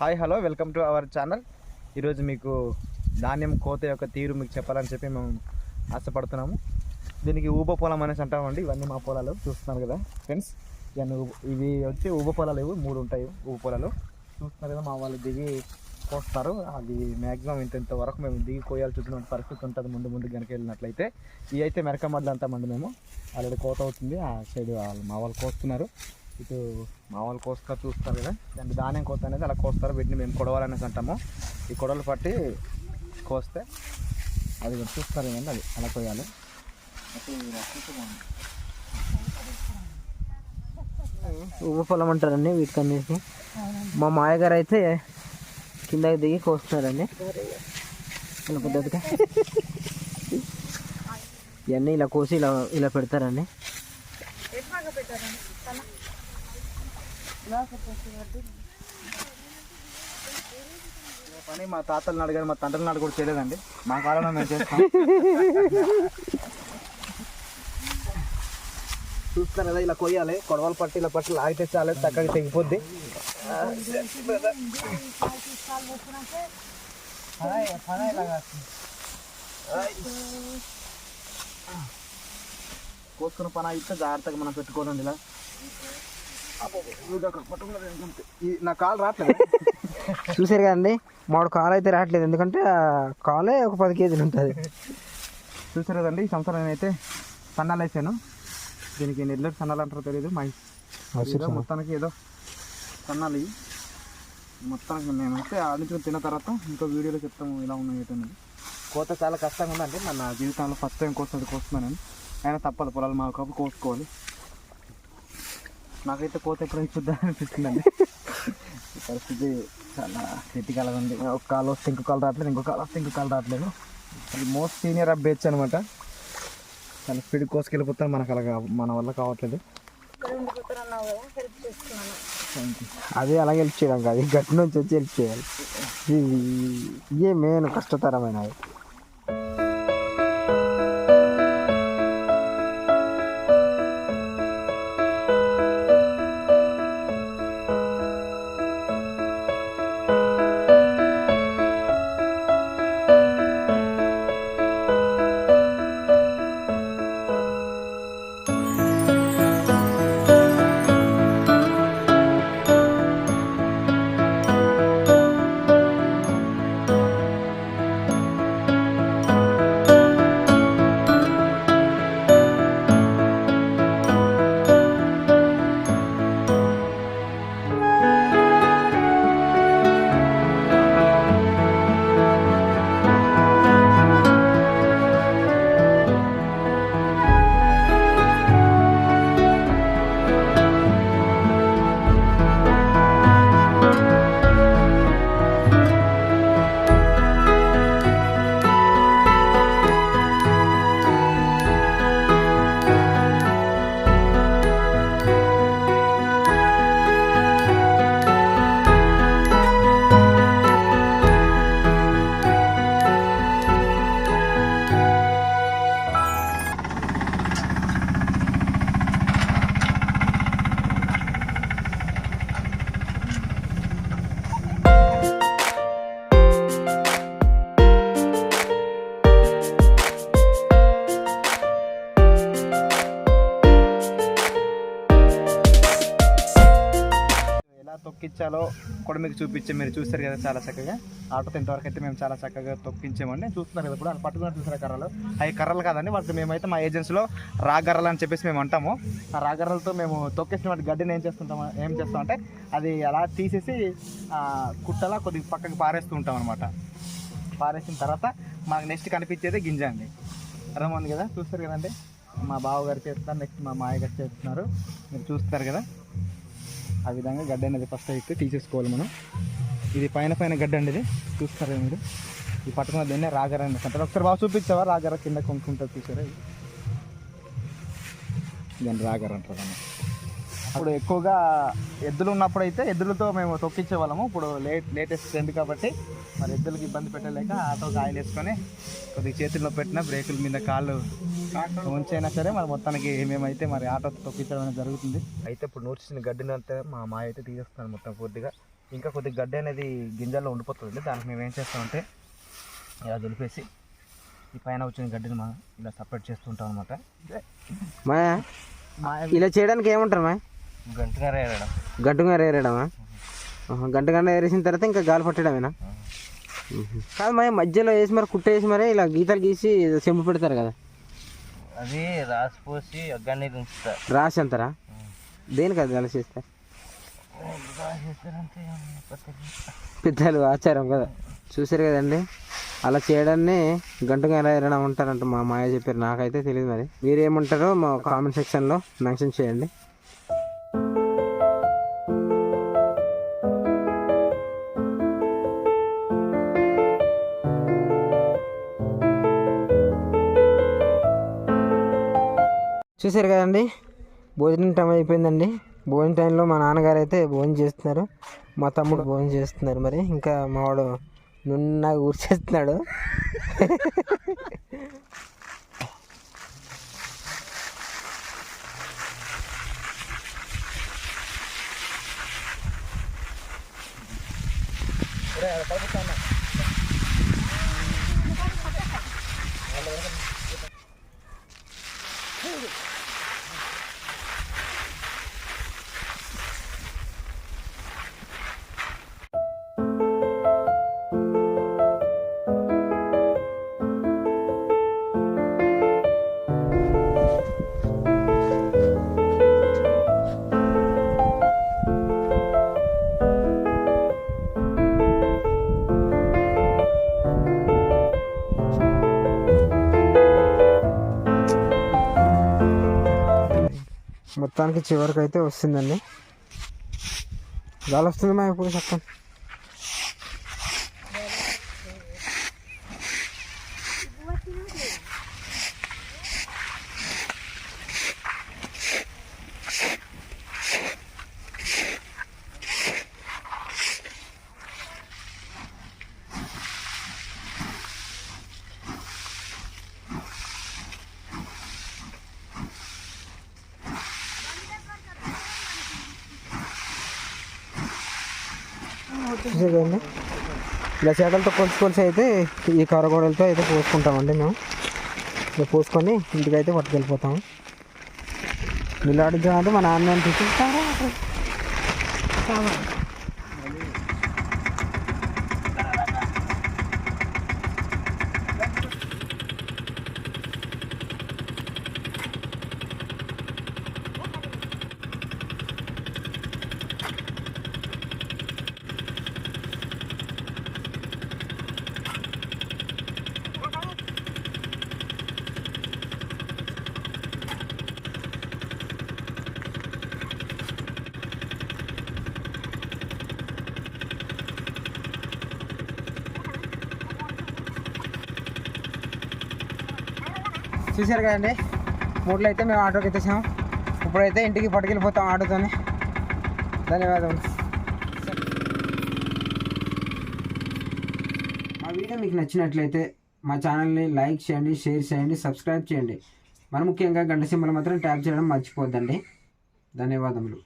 Hi hello welcome to our channel. ఈరోజు మీకు ధాన్యం కోత యొక్క తీరు మీకు చెప్పాలని చెప్పి మేము ఆశపడుతున్నాము. దీనికి ఊబ పొలం అనేసి అంటామండి. ఇవన్నీ మా పొలాలు చూస్తున్నారు కదా ఫ్రెండ్స్ ఇవన్నీ ఇవి వచ్చి ఊబ పొలాలు ఇవి మూడు ఉంటాయి ఊబ పొలాలు. చూస్తున్నారు కదా మా వాళ్ళు దిగి కోస్తారు. అది మ్యాక్సిమం ఇంత ఇంత వరకు మేము దిగి కోయాల్సి వచ్చిన పరిస్థితి ఉంటుంది. ముందు ముందు కనుక వెళ్ళినట్లయితే ఇవి అయితే మెరకమడ్లు అంటామండి మేము ఆల్రెడీ కోత అవుతుంది. ఆ సైడ్ వాళ్ళు మా వాళ్ళు కోస్తున్నారు. ఇటు మా వాళ్ళు కోస్తారు చూస్తారు కదా. దాన్ని ధాన్యం కోత అనేది అలా కోస్తారు. వీటిని మేము కొడవాలనేసి అంటాము. ఈ కొడవలు పట్టి కోస్తే అది చూస్తారు కదండి అది. అలా కోయాలి ఉవ్వ పొలం అంటారండి వీటికన్నిటికి. మా మాయగారు అయితే కిందకి దిగి కోస్తున్నారండి ఇలా పద్ధతిగా ఇవన్నీ ఇలా కోసి ఇలా ఇలా పెడతారండి. పెట్టారండి పని? మా తాతలు నాడు కానీ మా తండ్రి నాడు కూడా చేయలేదండి. మా కాలంలో మేము చేస్తాం. చూస్తారు కదా ఇలా కొయ్యాలి. కొడవలు పట్టి ఇలా పట్టి లాగితే చాలే చక్కగా తెగిపోద్ది. కోసుకున్న పని అయితే జాగ్రత్తగా మనం పెట్టుకోనండి ఇలా. నా కాలు రావట్లేదు? చూసారు కదండి మామిడి కాలు అయితే రావట్లేదు. ఎందుకంటే కాలే ఒక పది కేజీలు ఉంటుంది. చూసారు కదండి ఈ సంవత్సరం నేనైతే సన్నాలు వేసాను. దీనికి నెల్లూరు సన్నాలు అంటారో తెలియదు మా మొత్తానికి ఏదో సన్నాలు ఇవి. మొత్తానికి మేమైతే ఆడించుకుని తిన్న తర్వాత ఇంకో వీడియోలో చెప్తాము ఇలా ఉన్నాయి ఏంటనేది కోత చాలా కష్టంగా ఉందండి. మన నా జీవితంలో ఫస్ట్ టైం కోస్తుంది కోస్తున్నానని అయినా తప్పదు పొలాలు మా కోసుకోవాలి. నాకైతే కోత ఎప్పుడైతే చూద్దాం అనిపిస్తుందండి. పరిస్థితి చాలా క్రిటికల్గా ఉంది. ఒక కాలు వస్తే ఇంకో కాలు రావట్లేదు ఇంకో కాలు వస్తే ఇంకో కాలు రావట్లేదు. అది మోస్ట్ సీనియర్ అప్డేట్స్ అనమాట చాలా స్పీడ్ కోసుకెళ్ళిపోతాను మనకు అలా మన వల్ల కావట్లేదు. అదే అలాగే హెల్ప్ చేయడం కాదు గట్టి నుంచి వచ్చి హెల్ప్ చేయాలి. ఇది- ఇదే మెయిన్ కష్టతరమైనది. తొక్కించాలో కూడా మీకు చూపించే మీరు చూస్తారు కదా చాలా చక్కగా. ఆటోతో ఇంతవరకు అయితే మేము చాలా చక్కగా తొక్కించామండి చూస్తున్నారు కదా ఇప్పుడు వాళ్ళు పట్టుకున్నారు కర్రలు? అవి కర్రలు కాదండి వాటికి మేమైతే మా ఏజెన్సీలో రాగర్రలు అని చెప్పేసి మేము అంటాము. ఆ రాగర్రలతో మేము తొక్కేసిన వాటి గడ్డిని ఏం చేస్తుంటాము ఏం చేస్తామంటే అది అలా తీసేసి కుట్టలా కొద్దిగా పక్కకి పారేస్తూ ఉంటాం అనమాట పారేసిన తర్వాత మాకు నెక్స్ట్ కనిపించేది గింజ అండి. అర్థమైంది కదా? చూస్తారు కదండి? మా బావగారు చేస్తున్నారు నెక్స్ట్ మా మాయగారు చేస్తున్నారు. మీరు చూస్తారు కదా? ఆ విధంగా గడ్డ అనేది ఫస్ట్ అయితే తీసేసుకోవాలి మనం. ఇది పైన పైన గడ్డ అండి ఇది చూస్తారా మీరు? ఈ పట్టుకున్న దేన్నే రాగర అని అంటారు. ఒకసారి బాగా చూపించావా? రాగర కింద కొనుక్కుంటారు చూసారా ఇది? దాన్ని రాగర అంటారు దాన్ని. అప్పుడు ఎక్కువగా ఎద్దులు ఉన్నప్పుడు అయితే ఎద్దులతో మేము తొక్కించే వాళ్ళము. ఇప్పుడు లేట్ లేటెస్ట్ ట్రెండ్ కాబట్టి మరి ఎద్దులకి ఇబ్బంది పెట్టలేక ఆటోకి ఆయిల్ వేసుకొని కొద్దిగా చేతుల్లో పెట్టిన బ్రేకుల మీద కాళ్ళు ఉంచైనా సరే మరి మొత్తానికి మేమైతే మరి ఆటో తొక్కించడం అనేది జరుగుతుంది. అయితే ఇప్పుడు నూర్చిన గడ్డిని అంతా మా మాయ అయితే తీసేస్తున్నాను మొత్తం పూర్తిగా. ఇంకా కొద్దిగా గడ్డి అనేది గింజల్లో ఉండిపోతుంది దానికి మేము ఏం చేస్తామంటే ఇలా దులిపేసి ఈ పైన వచ్చిన గడ్డిని మనం ఇలా సపరేట్ చేస్తుంటాం అనమాట మా ఇలా చేయడానికి ఏమంటారు మా గంటగా రేయడం గట్టుగా ఏరేయడమా గంటగా ఏరేసిన తర్వాత ఇంకా గాలి పట్టడమేనా. కాదు మా మధ్యలో వేసి మరి కుట్టేసి మరి ఇలా గీతలు గీసి చెంపు పెడతారు కదా. అది రాసిపోసి గడ్డి ఉంచుతా రాసి అంటారా దేనికి అది అలా పెద్దలు ఆచారం కదా. చూసారు కదండి? అలా చేయడాన్ని గంటగా ఎలా ఎరడం ఉంటారంట మా మాయ చెప్పారు. నాకైతే తెలియదు మరి. మీరు ఏమంటారో మా కామెంట్ సెక్షన్లో మెన్షన్ చేయండి. చూసారు కదండి? భోజనం టైం అయిపోయిందండి. భోజనం టైంలో మా నాన్నగారు అయితే భోజనం చేస్తున్నారు. మా తమ్ముడు భోజనం చేస్తున్నారు మరి. ఇంకా మావాడు నున్న ఊర్చేస్తున్నాడు. మొత్తానికి చివరికి అయితే వస్తుందండి. గాలి వస్తుంది మా ఇప్పుడు చెప్పండి. చూసేదండి ఇలా చేతలతో కొలిసి కొలిసి అయితే ఈ కరగోడలతో అయితే పోసుకుంటామండి మేము. ఇలా పోసుకొని ఇంటికి అయితే పట్టుకెళ్ళిపోతాము నిలాడించాలంటే మా నాన్న చూసి చూశారు కదండి. మూడులో అయితే మేము ఆటోకి ఎత్తేసాము ఇప్పుడైతే ఇంటికి పట్టుకెళ్ళిపోతాం ఆటోతోనే. ధన్యవాదాలు మా వీడియో మీకు నచ్చినట్లయితే మా ఛానల్ని లైక్ చేయండి షేర్ చేయండి సబ్స్క్రైబ్ చేయండి. మరి ముఖ్యంగా గంట సింబల్ మాత్రం ట్యాప్ చేయడం మర్చిపోద్దండి. ధన్యవాదములు.